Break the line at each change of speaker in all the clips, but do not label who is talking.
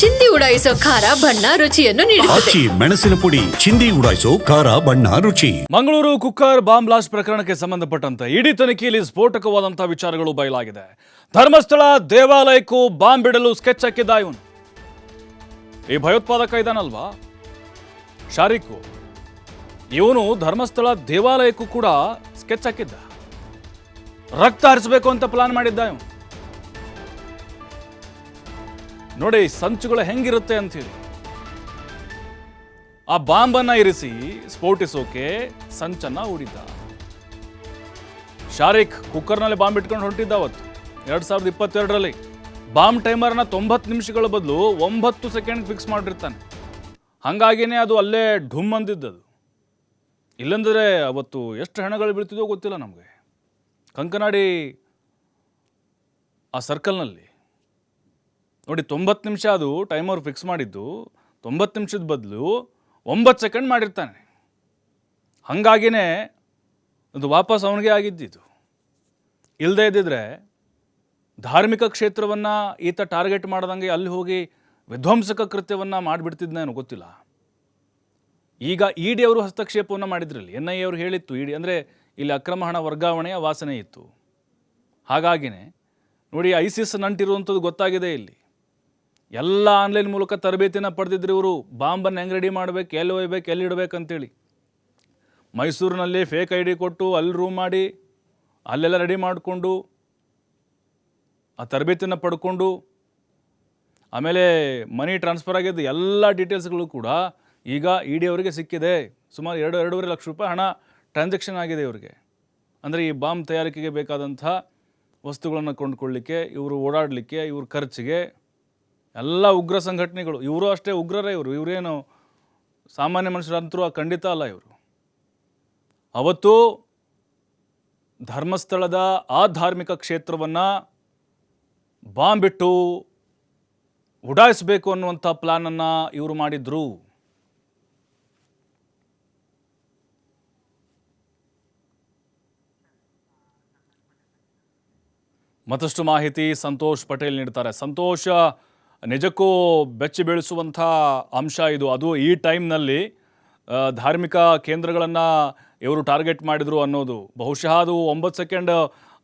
ಚಿಂದಿ ಉಡಾಯಿಸೋ ಖಾರ ಬಣ್ಣ ರುಚಿಯನ್ನು ನೀಡುತ್ತದೆ.
ಆಚಿ ಮೆಣಸಿನ ಪುಡಿ ಚಿಂದಿ ಉಡಾಯಿಸೋ ಖಾರ ಬಣ್ಣ ರುಚಿ.
ಮಂಗಳೂರು ಕುಕ್ಕರ್ ಬಾಂಬ್ ಬ್ಲಾಸ್ಟ್ ಪ್ರಕರಣಕ್ಕೆ ಸಂಬಂಧಪಟ್ಟಂತೆ ಇಡೀ ತನಿಖೆಯಲ್ಲಿ ಸ್ಫೋಟಕವಾದಂತಹ ವಿಚಾರಗಳು ಬಯಲಾಗಿದೆ. ಧರ್ಮಸ್ಥಳ ದೇವಾಲಯಕ್ಕೂ ಬಾಂಬ್ ಬಿಡಲು ಸ್ಕೆಚ್ ಹಾಕಿದ್ದ ಇವನು. ಈ ಭಯೋತ್ಪಾದಕ ಇದಾನಲ್ವಾ? ಶಾರಿಕು ಇವನು ಧರ್ಮಸ್ಥಳ ದೇವಾಲಯಕ್ಕೂ ಕೂಡ ಸ್ಕೆಚ್ ಹಾಕಿದ್ದ. ರಕ್ತ ಹರಿಸಬೇಕು ಅಂತ ಪ್ಲಾನ್ ಮಾಡಿದ್ದ ಇವನು. ನೋಡಿ ಸಂಚುಗಳು ಹೆಂಗಿರುತ್ತೆ ಅಂತೀರಿ? ಆ ಬಾಂಬನ್ನ ಇರಿಸಿ ಸ್ಫೋಟಿಸೋಕೆ ಸಂಚನ್ನ ಹೂಡಿದ್ದ. ಶಾರಿಕ್ ಕುಕ್ಕರ್ನಲ್ಲಿ ಬಾಂಬ್ ಇಟ್ಕೊಂಡು ಹೊಂಟಿದ್ದ ಅವತ್ತು. ಎರಡ್ ಸಾವಿರದ ಇಪ್ಪತ್ತೆರಡರಲ್ಲಿ ಬಾಂಬ್ ಟೈಮರ್ನ ತೊಂಬತ್ತು ನಿಮಿಷಗಳ ಬದಲು ಒಂಬತ್ತು ಸೆಕೆಂಡ್ ಫಿಕ್ಸ್ ಮಾಡಿರ್ತಾನೆ. ಹಾಗಾಗಿನೇ ಅದು ಅಲ್ಲೇ ಢುಮ್ ಅಂದಿದ್ದದು. ಇಲ್ಲಂದರೆ ಅವತ್ತು ಎಷ್ಟು ಹೆಣಗಳು ಬೀಳ್ತಿದೋ ಗೊತ್ತಿಲ್ಲ ನಮಗೆ. ಕಂಕನಾಡಿ ಆ ಸರ್ಕಲ್ನಲ್ಲಿ ನೋಡಿ, ತೊಂಬತ್ತು ನಿಮಿಷ ಅದು ಟೈಮರ್ ಫಿಕ್ಸ್ ಮಾಡಿದ್ದು, ತೊಂಬತ್ತು ನಿಮಿಷದ ಬದಲು ಒಂಬತ್ತು ಸೆಕೆಂಡ್ ಮಾಡಿರ್ತಾನೆ. ಹಾಗಾಗಿನೇ ಅದು ವಾಪಸ್ ಅವನಿಗೆ ಆಗಿದ್ದಿದ್ದು. ಇಲ್ಲದೇ ಇದ್ದಿದ್ರೆ ಧಾರ್ಮಿಕ ಕ್ಷೇತ್ರವನ್ನು ಈತ ಟಾರ್ಗೆಟ್ ಮಾಡ್ದಂಗೆ ಅಲ್ಲಿ ಹೋಗಿ ವಿಧ್ವಂಸಕ ಕೃತ್ಯವನ್ನು ಮಾಡಿಬಿಡ್ತಿದ್ನೇನೋ ಗೊತ್ತಿಲ್ಲ. ಈಗ ಇ ಡಿ ಅವರು ಹಸ್ತಕ್ಷೇಪವನ್ನು ಮಾಡಿದ್ರಲ್ಲಿ ಎನ್ ಐ ಅವರು ಹೇಳಿತ್ತು ಇ ಡಿ ಅಂದರೆ ಇಲ್ಲಿ ಅಕ್ರಮ ಹಣ ವರ್ಗಾವಣೆಯ ವಾಸನೆ ಇತ್ತು. ಹಾಗಾಗಿನೇ, ನೋಡಿ ಐಸಿಸ್ ನಂಟಿರುವಂಥದ್ದು ಗೊತ್ತಾಗಿದೆ ಇಲ್ಲಿ. ಎಲ್ಲ ಆನ್ಲೈನ್ ಮೂಲಕ ತರಬೇತಿನ ಪಡೆದಿದ್ರು ಇವರು. ಬಾಂಬನ್ನು ಹೆಂಗೆ ರೆಡಿ ಮಾಡಬೇಕು, ಎಲ್ಲಿ ಒಯ್ಬೇಕು, ಎಲ್ಲಿ ಇಡಬೇಕು ಅಂತೇಳಿ. ಮೈಸೂರಿನಲ್ಲಿ ಫೇಕ್ ಐ ಡಿ ಕೊಟ್ಟು ಅಲ್ಲಿ ರೂಮ್ ಮಾಡಿ, ಅಲ್ಲೆಲ್ಲ ರೆಡಿ ಮಾಡಿಕೊಂಡು, ಆ ತರಬೇತಿನ ಪಡ್ಕೊಂಡು, ಆಮೇಲೆ ಮನಿ ಟ್ರಾನ್ಸ್ಫರ್ ಆಗಿದ್ದ ಎಲ್ಲ ಡೀಟೇಲ್ಸ್ಗಳು ಕೂಡ ಈಗ ಇ ಡಿ ಅವರಿಗೆ ಸಿಕ್ಕಿದೆ. ಸುಮಾರು ಎರಡು, ಎರಡೂವರೆ ಲಕ್ಷ ರೂಪಾಯಿ ಹಣ ಟ್ರಾನ್ಸಾಕ್ಷನ್ ಆಗಿದೆ ಇವರಿಗೆ. ಅಂದರೆ ಈ ಬಾಂಬ್ ತಯಾರಿಕೆಗೆ ಬೇಕಾದಂಥ ವಸ್ತುಗಳನ್ನು ಕೊಂಡ್ಕೊಳ್ಳಿಕ್ಕೆ, ಇವರು ಓಡಾಡಲಿಕ್ಕೆ, ಇವ್ರ ಖರ್ಚಿಗೆ ಎಲ್ಲ ಉಗ್ರ ಸಂಘಟನೆಗಳು, ಇವರು ಅಷ್ಟೇ ಉಗ್ರರೇ ಇವರು, ಇವರೇನು ಸಾಮಾನ್ಯ ಮನುಷ್ಯರಂತರೂ ಖಂಡಿತ ಅಲ್ಲ ಇವರು. ಅವತ್ತು ಧರ್ಮಸ್ಥಳದ ಆ ಧಾರ್ಮಿಕ ಕ್ಷೇತ್ರವನ್ನು ಬಾಂಬಿಟ್ಟು ಉಡಾಯಿಸಬೇಕು ಅನ್ನುವಂಥ ಪ್ಲಾನನ್ನು ಇವರು ಮಾಡಿದ್ರು. ಮತ್ತಷ್ಟು ಮಾಹಿತಿ ಸಂತೋಷ್ ಪಟೇಲ್ ನೀಡ್ತಾರೆ. ಸಂತೋಷ ನಿಜಕ್ಕೂ ಬೆಚ್ಚಿ ಬೀಳಿಸುವಂಥ ಅಂಶ ಇದು. ಅದು ಈ ಟೈಮ್ನಲ್ಲಿ ಧಾರ್ಮಿಕ ಕೇಂದ್ರಗಳನ್ನು ಇವರು ಟಾರ್ಗೆಟ್ ಮಾಡಿದರು ಅನ್ನೋದು. ಬಹುಶಃ ಅದು ಒಂಬತ್ತು ಸೆಕೆಂಡ್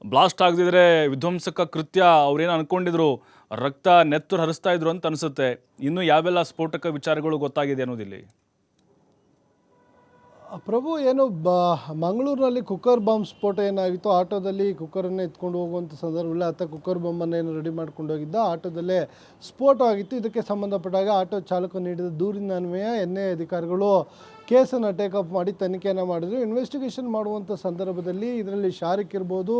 ಬ್ಲಾಸ್ಟ್ ಆಗದಿದ್ರೆ ವಿಧ್ವಂಸಕ ಕೃತ್ಯ ಅವ್ರೇನು ಅಂದ್ಕೊಂಡಿದ್ರು ರಕ್ತ ನೆತ್ತರು ಹರಿಸ್ತಾ ಇದ್ರು ಅಂತ ಅನಿಸುತ್ತೆ. ಇನ್ನು ಯಾವೆಲ್ಲ ಸ್ಫೋಟಕ ವಿಚಾರಗಳು ಗೊತ್ತಾಗಿದೆ ಅನ್ನೋದಿಲ್ಲಿ?
ಪ್ರಭು, ಏನು ಬ, ಮಂಗಳೂರಿನಲ್ಲಿ ಕುಕ್ಕರ್ ಬಾಂಬ್ ಸ್ಫೋಟ ಏನಾಗಿತ್ತು? ಆಟೋದಲ್ಲಿ ಕುಕ್ಕರನ್ನು ಎತ್ಕೊಂಡು ಹೋಗುವಂಥ ಸಂದರ್ಭದಲ್ಲಿ ಆತ ಕುಕ್ಕರ್ ಬಾಂಬನ್ನು ಏನು ರೆಡಿ ಮಾಡ್ಕೊಂಡು ಹೋಗಿದ್ದ? ಆಟೋದಲ್ಲೇ ಸ್ಫೋಟ ಆಗಿತ್ತು ಇದಕ್ಕೆ ಸಂಬಂಧಪಟ್ಟಾಗ ಆಟೋ ಚಾಲಕ ನೀಡಿದ ದೂರಿನ ಅನ್ವಯ ಎನ್ ಐ ಅಧಿಕಾರಿಗಳು ಕೇಸನ್ನು ಟೇಕಪ್ ಮಾಡಿ ತನಿಖೆಯನ್ನು ಮಾಡಿದ್ರು. ಇನ್ವೆಸ್ಟಿಗೇಷನ್ ಮಾಡುವಂಥ ಸಂದರ್ಭದಲ್ಲಿ ಇದರಲ್ಲಿ ಶಾರಿಕ್ ಇರ್ಬೋದು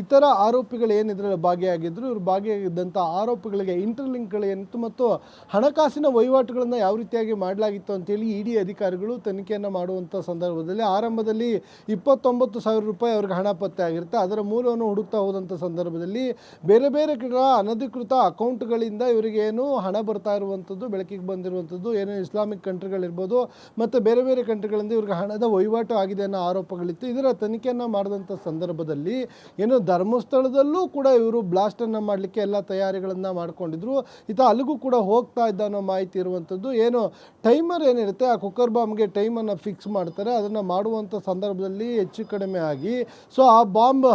ಇತರ ಆರೋಪಿಗಳು ಏನು ಇದರಲ್ಲಿ ಭಾಗಿಯಾಗಿದ್ದರು ಇವರು ಭಾಗಿಯಾಗಿದ್ದಂಥ ಆರೋಪಿಗಳಿಗೆ ಇಂಟರ್ಲಿಂಕ್ಗಳು ಏನಿತ್ತು ಮತ್ತು ಹಣಕಾಸಿನ ವಹಿವಾಟುಗಳನ್ನು ಯಾವ ರೀತಿಯಾಗಿ ಮಾಡಲಾಗಿತ್ತು ಅಂತೇಳಿ ಇ ಡಿ ಅಧಿಕಾರಿಗಳು ತನಿಖೆಯನ್ನು ಮಾಡುವಂಥ ಸಂದರ್ಭದಲ್ಲಿ ಆರಂಭದಲ್ಲಿ ಇಪ್ಪತ್ತೊಂಬತ್ತು ಸಾವಿರ ರೂಪಾಯಿ ಅವ್ರಿಗೆ ಹಣ ಪತ್ತೆ ಆಗಿರುತ್ತೆ. ಅದರ ಮೂಲವನ್ನು ಹುಡುಕ್ತಾ ಹೋದಂಥ ಸಂದರ್ಭದಲ್ಲಿ ಬೇರೆ ಬೇರೆ ಕಡೆ ಅನಧಿಕೃತ ಅಕೌಂಟ್ಗಳಿಂದ ಇವರಿಗೆ ಏನು ಹಣ ಬರ್ತಾ ಇರುವಂಥದ್ದು, ಬೆಳಕಿಗೆ ಬಂದಿರುವಂಥದ್ದು, ಏನು ಇಸ್ಲಾಮಿಕ್ ಕಂಟ್ರಿಗಳಿರ್ಬೋದು ಮತ್ತು ಬೇರೆ ಬೇರೆ ಕಂಟ್ರಿಗಳಿಂದ ಇವ್ರಿಗೆ ಹಣದ ವಹಿವಾಟು ಆಗಿದೆ ಅನ್ನೋ ಆರೋಪಗಳಿತ್ತು. ಇದರ ತನಿಖೆಯನ್ನು ಮಾಡಿದಂಥ ಸಂದರ್ಭದಲ್ಲಿ ಏನು ಧರ್ಮಸ್ಥಳದಲ್ಲೂ ಕೂಡ ಇವರು ಬ್ಲಾಸ್ಟನ್ನು ಮಾಡಲಿಕ್ಕೆ ಎಲ್ಲ ತಯಾರಿಗಳನ್ನು ಮಾಡಿಕೊಂಡಿದ್ರು. ಈತ ಅಲ್ಲಿಗೂ ಕೂಡ ಹೋಗ್ತಾ ಇದ್ದ ಅನ್ನೋ ಮಾಹಿತಿ ಇರುವಂಥದ್ದು. ಏನು ಟೈಮರ್ ಏನಿರುತ್ತೆ, ಆ ಕುಕ್ಕರ್ ಬಾಂಬ್ಗೆ ಟೈಮನ್ನು ಫಿಕ್ಸ್ ಮಾಡ್ತಾರೆ ಅದನ್ನು ಮಾಡುವಂಥ ಸಂದರ್ಭದಲ್ಲಿ ಹೆಚ್ಚು ಕಡಿಮೆ ಆಗಿ. ಸೊ ಆ ಬಾಂಬ್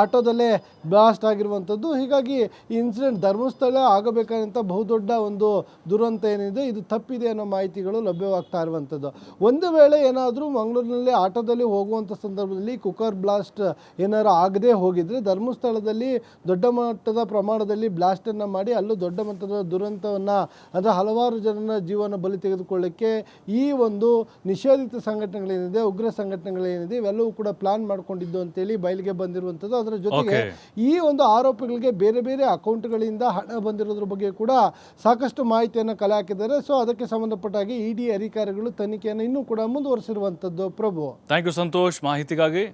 ಆಟೋದಲ್ಲೇ ಬ್ಲಾಸ್ಟ್ ಆಗಿರುವಂಥದ್ದು. ಹೀಗಾಗಿ ಈ ಇನ್ಸಿಡೆಂಟ್ ಧರ್ಮಸ್ಥಳ ಆಗಬೇಕಾದಂಥ ಬಹುದೊಡ್ಡ ಒಂದು ದುರಂತ ಏನಿದೆ, ಇದು ತಪ್ಪಿದೆ ಅನ್ನೋ ಮಾಹಿತಿಗಳು ಲಭ್ಯವಾಗ್ತಾ ಇರುವಂಥದ್ದು. ಒಂದು ವೇಳೆ ಏನಾದರೂ ಮಂಗಳೂರಿನಲ್ಲಿ ಆಟೋದಲ್ಲಿ ಹೋಗುವಂಥ ಸಂದರ್ಭದಲ್ಲಿ ಕುಕ್ಕರ್ ಬ್ಲಾಸ್ಟ್ ಏನಾರು ಆಗದೆ ಹೋಗಿದ್ರೆ ಧರ್ಮಸ್ಥಳದಲ್ಲಿ ದೊಡ್ಡ ಮಟ್ಟದ ಪ್ರಮಾಣದಲ್ಲಿ ಬ್ಲಾಸ್ಟನ್ನು ಮಾಡಿ ಅಲ್ಲೂ ದೊಡ್ಡ ಮಟ್ಟದ ದುರಂತವನ್ನು, ಅದರ ಹಲವಾರು ಜನರ ಜೀವನ ಬಲಿ ತೆಗೆದುಕೊಳ್ಳೋಕ್ಕೆ ಈ ಒಂದು ನಿಷೇಧಿತ ಸಂಘಟನೆಗಳೇನಿದೆ, ಉಗ್ರ ಸಂಘಟನೆಗಳೇನಿದೆ, ಇವೆಲ್ಲವೂ ಕೂಡ ಪ್ಲಾನ್ ಮಾಡಿಕೊಂಡಿದ್ದು ಅಂತೇಳಿ ಬಯಲಿಗೆ ಬಂದಿರುವಂಥದ್ದು ಅದರ ಜೊತೆಗೆ ಈ ಒಂದು ಆರೋಪಿಗಳಿಗೆ ಬೇರೆ ಬೇರೆ ಅಕೌಂಟ್ಗಳಿಂದ ಹಣ ಬಂದಿರೋದ್ರ ಬಗ್ಗೆ ಕೂಡ ಸಾಕಷ್ಟು ಮಾಹಿತಿಯನ್ನು ಕಲೆ ಹಾಕಿದ್ದಾರೆ ಸೊ ಅದಕ್ಕೆ ಸಂಬಂಧಪಟ್ಟ ಹಾಗೆ ಇ ಡಿ ಅಧಿಕಾರಿಗಳು ತನಿಖೆಯನ್ನು ಇನ್ನೂ ಕೂಡ ಮುಂದುವರಿಸಿರುವಂಥದ್ದು. ಪ್ರಭು.
ಥ್ಯಾಂಕ್ ಯು ಸಂತೋಷ್ ಮಾಹಿತಿಗಾಗಿ